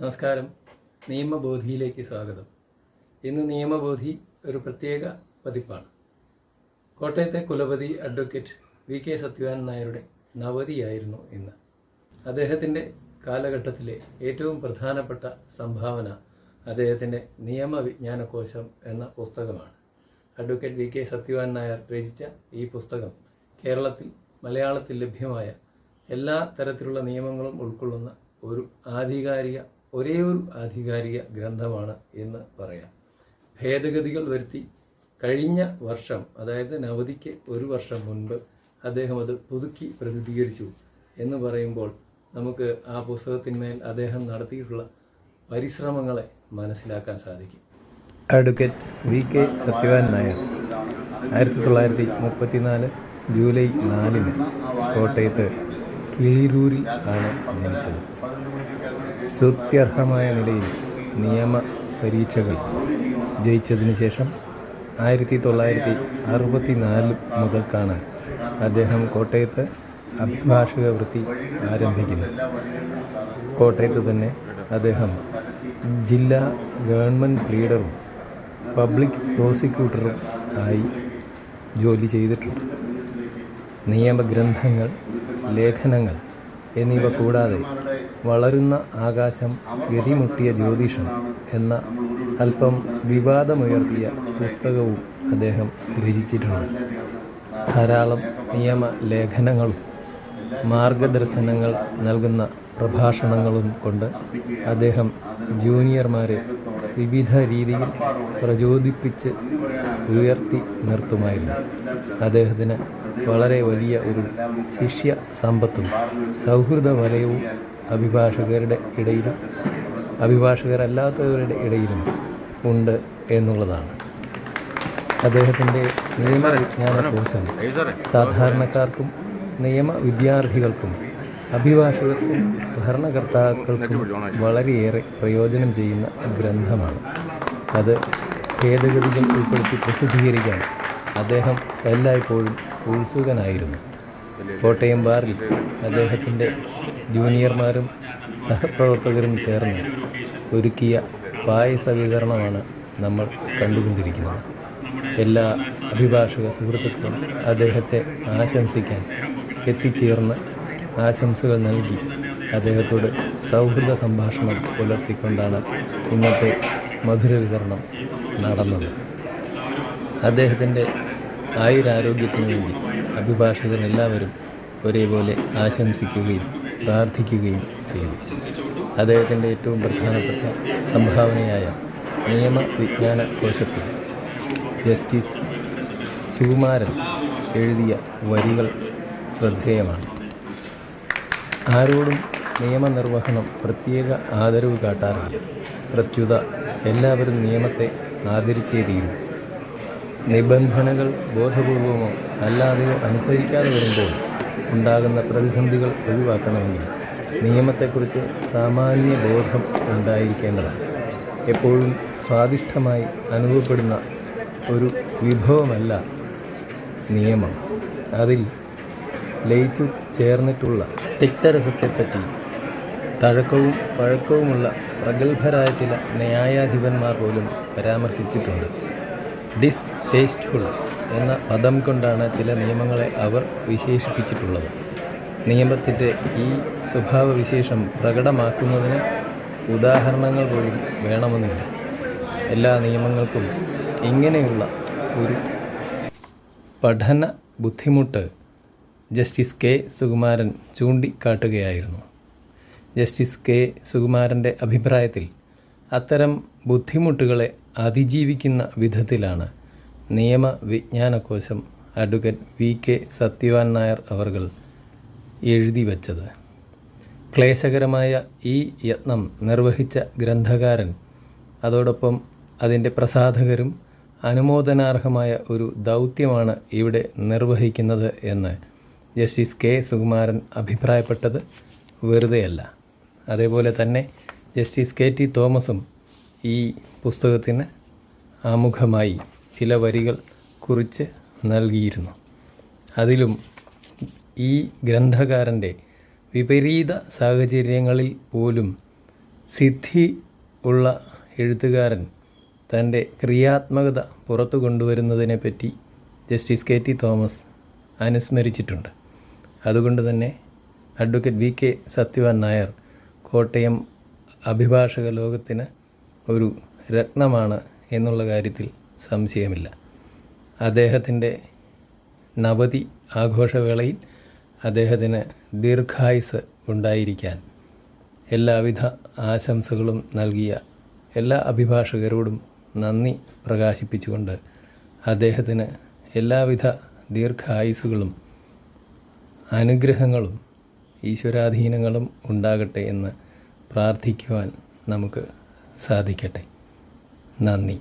നമസ്കാരം. നിയമബോധിയിലേക്ക് സ്വാഗതം. ഇന്ന് നിയമബോധി ഒരു പ്രത്യേക പതിപ്പാണ്. കോട്ടയത്തെ കുലപതി അഡ്വക്കേറ്റ് വി കെ സത്യവാൻ നായരുടെ നവതിയായിരുന്നു ഇന്ന്. അദ്ദേഹത്തിന്റെ കാലഘട്ടത്തിലെ ഏറ്റവും പ്രധാനപ്പെട്ട സംഭാവന അദ്ദേഹത്തിന്റെ നിയമവിജ്ഞാനകോശം എന്ന പുസ്തകമാണ്. Advocate V K Sathyavan Nair രചിച്ച ഈ പുസ്തകം കേരളത്തിൽ മലയാളത്തിൽ ലഭ്യമായ എല്ലാ തരത്തിലുള്ള നിയമങ്ങളും ഉൾക്കൊള്ളുന്ന ഒരു ആധികാരിക ഒരേ ഒരു ആധികാരിക ഗ്രന്ഥമാണ് എന്ന് പറയാം. ഭേദഗതികൾ വരുത്തി കഴിഞ്ഞ വർഷം അതായത് നവതിക്ക് ഒരു വർഷം മുൻപ് അദ്ദേഹം അത് പുതുക്കി പ്രസിദ്ധീകരിച്ചു എന്ന് പറയുമ്പോൾ നമുക്ക് ആ പുസ്തകത്തിന്മേൽ അദ്ദേഹം നടത്തിയിട്ടുള്ള പരിശ്രമങ്ങളെ മനസ്സിലാക്കാൻ സാധിക്കും. Advocate V K Sathyavan Nair ആയിരത്തി തൊള്ളായിരത്തി മുപ്പത്തിനാല് ജൂലൈ നാലിന് കോട്ടയത്ത് കിളിരൂരിൽ ആണ് ജനിച്ചത്. സ്തുത്യർഹമായ നിലയിൽ നിയമ പരീക്ഷകൾ ജയിച്ചതിന് ശേഷം ആയിരത്തി തൊള്ളായിരത്തി അറുപത്തി നാല് മുതൽക്കാണ് അദ്ദേഹം കോട്ടയത്ത് അഭിഭാഷക വൃത്തി ആരംഭിക്കുന്നത്. കോട്ടയത്ത് തന്നെ അദ്ദേഹം ജില്ലാ ഗവൺമെന്റ് ലീഡറും പബ്ലിക് പ്രോസിക്യൂട്ടറും ആയി ജോലി ചെയ്തിട്ടുണ്ട്. നിയമഗ്രന്ഥങ്ങൾ ലേഖനങ്ങൾ എന്നിവ കൂടാതെ വളരുന്ന ആകാശം ഗതിമുട്ടിയ ജ്യോതിഷം എന്ന അല്പം വിവാദമുയർത്തിയ പുസ്തകവും അദ്ദേഹം രചിച്ചിട്ടുണ്ട്. ധാരാളം നിയമ ലേഖനങ്ങളും മാർഗദർശനങ്ങൾ നൽകുന്ന പ്രഭാഷണങ്ങളും കൊണ്ട് അദ്ദേഹം ജൂനിയർമാരെ വിവിധ രീതിയിൽ പ്രചോദിപ്പിച്ച് ഉയർത്തി നിർത്തുമായിരുന്നു. അദ്ദേഹത്തിന് വളരെ വലിയ ഒരു ശിഷ്യ സമ്പത്തും സൗഹൃദ വലയവും അഭിഭാഷകരുടെ ഇടയിലും അഭിഭാഷകരല്ലാത്തവരുടെ ഇടയിലും ഉണ്ട് എന്നുള്ളതാണ്. അദ്ദേഹത്തിന്റെ നിയമവിജ്ഞാന കോശം സാധാരണക്കാർക്കും നിയമ വിദ്യാർത്ഥികൾക്കും അഭിഭാഷകർക്കും ഭരണകർത്താക്കൾക്കും വളരെയേറെ പ്രയോജനം ചെയ്യുന്ന ഗ്രന്ഥമാണ്. അത് ഭേദഗതികൾ ഉൾപ്പെടുത്തി പ്രസിദ്ധീകരിക്കാൻ അദ്ദേഹം എല്ലായ്പ്പോഴും ഉത്സുകനായിരുന്നു. കോട്ടയം ബാറിൽ അദ്ദേഹത്തിന്റെ ജൂനിയർമാരും സഹപ്രവർത്തകരും ചേർന്ന് ഒരുക്കിയ പായസ വിതരണമാണ് നമ്മൾ കണ്ടുകൊണ്ടിരിക്കുന്നത്. എല്ലാ അഭിഭാഷക സുഹൃത്തുക്കളും അദ്ദേഹത്തെ ആശംസിക്കാൻ എത്തിച്ചേർന്ന് ആശംസകൾ നൽകി അദ്ദേഹത്തോട് സൗഹൃദ സംഭാഷണം പുലർത്തിക്കൊണ്ടാണ് ഇന്നത്തെ മധുര വിതരണം നടന്നത്. അദ്ദേഹത്തിന്റെ ആയുരാരോഗ്യത്തിനു വേണ്ടി അഭിഭാഷകർ എല്ലാവരും ഒരേപോലെ ആശംസിക്കുകയും പ്രാർത്ഥിക്കുകയും ചെയ്തു. അദ്ദേഹത്തിന്റെ ഏറ്റവും പ്രധാനപ്പെട്ട സംഭാവനയായ നിയമവിജ്ഞാന കോശത്തിൽ ജസ്റ്റിസ് സുകുമാരൻ എഴുതിയ വരികൾ ശ്രദ്ധേയമാണ്. ആരോടും നിയമനിർവഹണം പ്രത്യേക ആദരവ് കാട്ടാറില്ല. പ്രത്യുത എല്ലാവരും നിയമത്തെ ആദരിച്ചേ തീരും. നിബന്ധനകൾ ബോധപൂർവമോ അല്ലാതെയോ അനുസരിക്കാതെ വരുമ്പോൾ ഉണ്ടാകുന്ന പ്രതിസന്ധികൾ ഒഴിവാക്കണമെങ്കിൽ നിയമത്തെക്കുറിച്ച് സാമാന്യ ബോധം ഉണ്ടായിരിക്കേണ്ടതാണ്. എപ്പോഴും സ്വാദിഷ്ടമായി അനുഭവപ്പെടുന്ന ഒരു വിഭവമല്ല നിയമം. അതിൽ ലയിച്ചു ചേർന്നിട്ടുള്ള തിക്തരസത്തെപ്പറ്റി തഴക്കവും പഴക്കവുമുള്ള പ്രഗത്ഭരായ ചില ന്യായാധിപന്മാർ പോലും പരാമർശിച്ചിട്ടുണ്ട്. ഡിസ് ടേസ്റ്റ്ഫുൾ എന്ന പദം കൊണ്ടാണ് ചില നിയമങ്ങളെ അവർ വിശേഷിപ്പിച്ചിട്ടുള്ളത്. നിയമത്തിന്റെ ഈ സ്വഭാവവിശേഷം പ്രകടമാക്കുന്നതിന് ഉദാഹരണങ്ങൾ പോലും വേണമെന്നില്ല. എല്ലാ നിയമങ്ങൾക്കും ഇങ്ങനെയുള്ള ഒരു പഠന ബുദ്ധിമുട്ട് justice K. Sukumaran ചൂണ്ടിക്കാട്ടുകയായിരുന്നു. Justice K. സുകുമാരന്റെ അഭിപ്രായത്തിൽ അത്തരം ബുദ്ധിമുട്ടുകളെ അതിജീവിക്കുന്ന വിധത്തിലാണ് നിയമവിജ്ഞാനകോശം advocate V K Sathyavan Nair അവർകൾ എഴുതി വച്ചത്. ക്ലേശകരമായ ഈ യത്നം നിർവഹിച്ച ഗ്രന്ഥകാരൻ അതോടൊപ്പം അതിന്റെ പ്രസാധകരും അനുമോദനാർഹമായ ഒരു ദൗത്യമാണ് ഇവിടെ നിർവഹിക്കുന്നത് എന്ന് ജസ്റ്റിസ് കെ സുകുമാരൻ അഭിപ്രായപ്പെട്ടത് വെറുതെയല്ല. അതേപോലെ തന്നെ ജസ്റ്റിസ് കെ ടി തോമസും ഈ പുസ്തകത്തിന് ആമുഖമായി ചില വരികൾ കുറിച്ച് നൽകിയിരുന്നു. അതിലും ഈ ഗ്രന്ഥകാരന്റെ വിപരീത സാഹചര്യങ്ങളിൽ പോലും സിദ്ധി ഉള്ള എഴുത്തുകാരൻ തന്റെ ക്രിയാത്മകത പുറത്തു കൊണ്ടുവരുന്നതിനെപ്പറ്റി ജസ്റ്റിസ് കെ ടി തോമസ് അനുസ്മരിച്ചിട്ടുണ്ട്. അതുകൊണ്ട് തന്നെ advocate V K Sathyavan Nair Kottayam അഭിഭാഷക ലോകത്തിന് ഒരു രത്നമാണ് എന്നുള്ള കാര്യത്തിൽ സംശയമില്ല. അദ്ദേഹത്തിന്റെ നവതി ആഘോഷവേളയിൽ അദ്ദേഹത്തിന് ദീർഘായുസ് ഉണ്ടായിരിക്കാൻ എല്ലാവിധ ആശംസകളും നൽകിയ എല്ലാ അഭിഭാഷകരോടും നന്ദി പ്രകാശിപ്പിച്ചുകൊണ്ട് അദ്ദേഹത്തിന് എല്ലാവിധ ദീർഘായുസുകളും അനുഗ്രഹങ്ങളും ഈശ്വരാധീനങ്ങളും ഉണ്ടാകട്ടെ എന്ന് പ്രാർത്ഥിക്കുവാൻ നമുക്ക് സാധിക്കട്ടെ. നന്ദി.